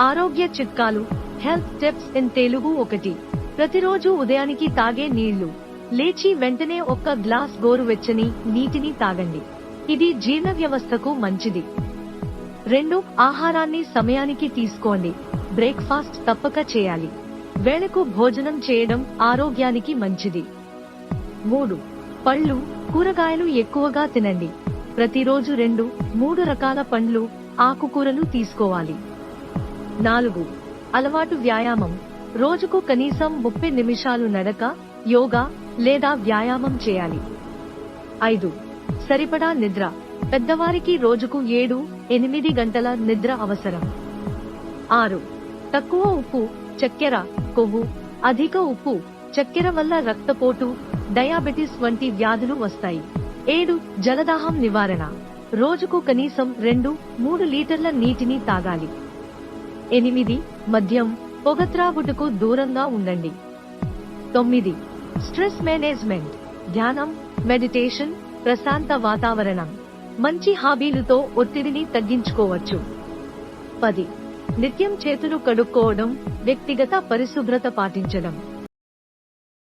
ఆరోగ్య చిట్కాలు health tips in Telugu ఒకటి. ప్రతిరోజు ఉదయానికి తాగే నీళ్ళు. లేచి వెంటనే ఒక్క గ్లాస్ గోరువెచ్చని నీటిని తాగండి. ఇది జీర్ణ వ్యవస్థకు మంచిది. రెండు ఆహారాన్ని సమయానికి తీసుకోండి. బ్రేక్ఫాస్ట్ తప్పక చేయాలి. వేళకు భోజనం చేయడం ఆరోగ్యానికి మంచిది. మూడు పళ్ళు కూరగాయలు ఎక్కువగా తినండి. ప్రతిరోజు రెండు మూడు రకాల పండ్లు ఆకుకూరలు తీసుకోవాలి. నాలుగు. అలవాటు వ్యాయామం. రోజుకు కనీసం ముప్పై నిమిషాలు నడక యోగా లేదా వ్యాయామం చేయాలి. ఐదు. సరిపడా నిద్ర. పెద్దవారికి రోజుకు ఏడు ఎనిమిది గంటల నిద్ర అవసరం. ఆరు. తక్కువ ఉప్పు చక్కెర కొవ్వు. అధిక ఉప్పు చక్కెర వల్ల రక్తపోటు డయాబెటిస్ వంటి వ్యాధులు వస్తాయి. ఏడు. జలదాహం నివారణ. రోజుకు కనీసం రెండు మూడు లీటర్ల నీటిని తాగాలి. ఎనిమిది మద్యం పొగత్రాగుటకు దూరంగా ఉండండి. తొమ్మిది స్ట్రెస్ మేనేజ్మెంట్ ధ్యానం మెడిటేషన్ ప్రశాంత వాతావరణం. మంచి హాబీలతో ఒత్తిడిని తగ్గించుకోవచ్చు. పది నిత్యం చేతులు కడుక్కోవడం వ్యక్తిగత పరిశుభ్రత పాటించడం.